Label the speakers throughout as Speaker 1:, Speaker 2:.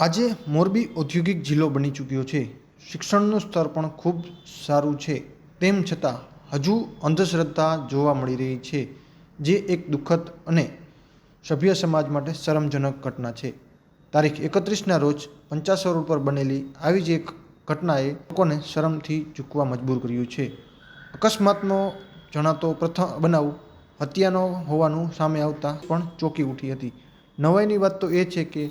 Speaker 1: આજે મોરબી ઔદ્યોગિક જિલ્લો બની ચૂક્યો છે. શિક્ષણનું સ્તર પણ ખૂબ સારું છે. તેમ છતાં, હજુ અંધશ્રદ્ધા જોવા મળી રહી છે, જે એક દુઃખદ અને સભ્ય સમાજ માટે શરમજનક ઘટના છે. તારીખ એકત્રીસના રોજ પંચાસર રોડ પર બનેલી આવી જ એક ઘટનાએ લોકોને શરમથી ચૂકવા મજબૂર કર્યું છે. અકસ્માતનો જણાતો પ્રથમ બનાવ હત્યાનો હોવાનું સામે આવતા પણ ચોંકી ઉઠી હતી. નવાઈની વાત તો એ છે કે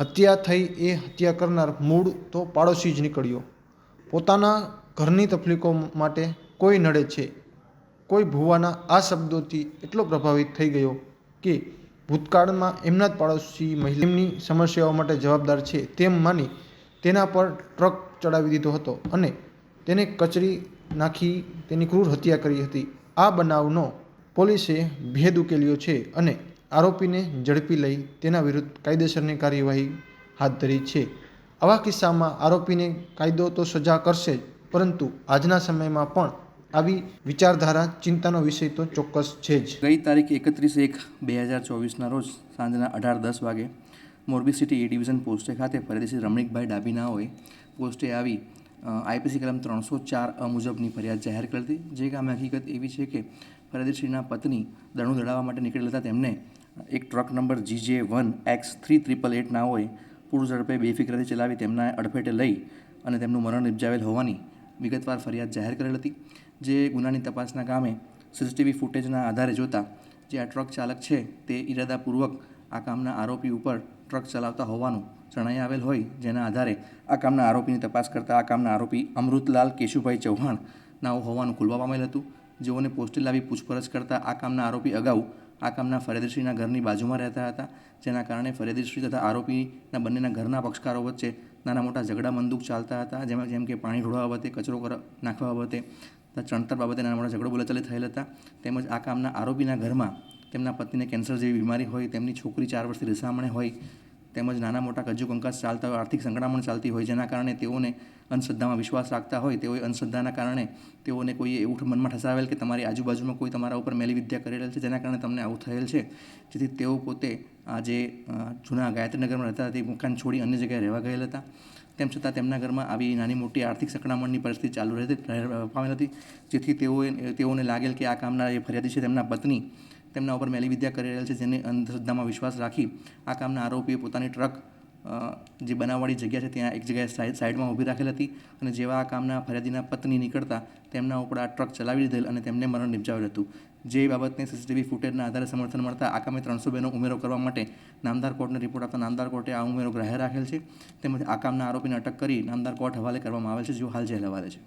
Speaker 1: હત્યા થઈ એ હત્યા કરનાર મૂળ તો પાડોશી જ નીકળ્યો. પોતાના ઘરની તકલીફો માટે કોઈ નડે છે. કોઈ ભુવાના આ શબ્દોથી એટલો પ્રભાવિત થઈ ગયો કે ભૂતકાળમાં એમના જ પાડોશી મહિલાની સમસ્યાઓ માટે જવાબદાર છે તેમ માની તેના પર ટ્રક ચડાવી દીધો હતો અને તેને કચરી નાખી તેની ક્રૂર હત્યા કરી હતી. આ બનાવનો પોલીસે ભેદ ઉકેલ્યો છે અને આરોપીને ઝડપી લઈ તેના વિરુદ્ધ કાયદેસરની કાર્યવાહી હાથ ધરી છે. આવા કિસ્સામાં આરોપીને કાયદો તો સજા કરશે જ, પરંતુ આજના સમયમાં પણ આવી વિચારધારા, ચિંતાનો વિષય તો ચોક્કસ છે જ.
Speaker 2: ગઈ તારીખ એકત્રીસ એક બે હજાર ચોવીસના રોજ સાંજના અઢાર દસ વાગે મોરબી સિટી એ ડિવિઝન પોસ્ટે ખાતે ફરીથી રમણીકભાઈ ડાબીનાઓએ પોસ્ટે આવી આઈપીસી કલમ ત્રણસો ચાર અ મુજબની ફરિયાદ જાહેર કરી હતી. જે કામે હકીકત એવી છે કે ફરિયાદીશ્રીના પત્ની દણું દડાવવા માટે નીકળેલા હતા. તેમને એક truck number GJ one X three triple eight હોય પૂર ઝડપે બેફિકરાથી ચલાવી તેમના અડફેટે લઈ અને તેમનું મરણ નિપજાવેલ હોવાની વિગતવાર ફરિયાદ જાહેર કરેલ હતી. જે ગુનાની તપાસના કામે સીસીટીવી ફૂટેજના આધારે જોતા જે આ ટ્રક ચાલક છે તે ઈરાદાપૂર્વક આ કામના આરોપી ઉપર ટ્રક ચલાવતા હોવાનું જણાઈ આવેલ હોય, જેના આધારે આ કામના આરોપીની તપાસ કરતા આ કામના આરોપી અમૃતલાલ કેશુભાઈ ચૌહાણ નાઓ હોવાનું ખુલવા પામેલ હતું. જેઓને પોસ્ટે લાવી પૂછપરછ કરતા આ કામના આરોપી અગાઉ આ કામના ફરિયાદીશ્રીના ઘરની બાજુમાં રહેતા હતા, જેના કારણે ફરિયાદીશ્રી તથા આરોપીના બંનેના ઘરના પક્ષકારો વચ્ચે નાના મોટા ઝઘડા મંદુક ચાલતા હતા, જેમાં જેમ કે પાણી ઢોળવા બાબતે, કચરો નાખવા બાબતે ચણતર બાબતે નાના મોટા ઝઘડો બોલાચાલી થયેલ હતા. તેમજ આ કામના આરોપીના ઘરમાં તેમના પત્નીને કેન્સર જેવી બીમારી હોય, તેમની છોકરી ચાર વર્ષથી રિસામણે હોય તેમજ નાના મોટા કજુ કંકાસ ચાલતા હોય, આર્થિક સંકળામણ ચાલતી હોય, જેના કારણે તેઓને અંધશ્રદ્ધામાં વિશ્વાસ રાખતા હોય, તેઓએ અંધશ્રદ્ધાના કારણે તેઓને કોઈ એવું મનમાં ઠસાવેલ કે તમારી આજુબાજુમાં કોઈ તમારા ઉપર મેલી વિદ્યા કરેલ છે, જેના કારણે તમને આવું થયેલ છે. જેથી તેઓ પોતે આજે જૂના ગાયત્રીનગરમાં રહેતા હતા, તે મકાન છોડી અન્ય જગ્યાએ રહેવા ગયેલ હતા. તેમ છતાં તેમના ઘરમાં આવી નાની મોટી આર્થિક સંકળામણની પરિસ્થિતિ ચાલુ રહેતી રહે- પામેલ હતી. જેથી તેઓએ, તેઓને લાગેલ કે આ કામના જે ફરિયાદી છે તેમના પત્ની તેમના ઉપર મેલી વિદ્યા કરી રહેલ છે, જેને અંધશ્રદ્ધામાં વિશ્વાસ રાખી આ કામના આરોપીએ પોતાની ટ્રક જે બનાવવાળી જગ્યા છે, ત્યાં એક જગ્યાએ સાઈડ સાઈડમાં ઊભી રાખેલ હતી અને જેવા આ કામના ફરિયાદીના પત્ની નીકળતા તેમના ઉપર આ ટ્રક ચલાવી લીધેલ અને તેમને મરણ નિપજાવેલ હતું. જે બાબતને સીસીટીવી ફૂટેજના આધારે સમર્થન મળતા આ કામે ત્રણસો બેનો ઉમેરો કરવા માટે નામદાર કોર્ટને રિપોર્ટ આપતા નામદાર કોર્ટે આ ઉમેરો ગ્રાહ્ય રાખેલ છે. તેમજ આ કામના આરોપીને અટક કરી નામદાર કોર્ટ હવાલે કરવામાં આવેલ છે, જેઓ હાલ જેલ હવાલે છે.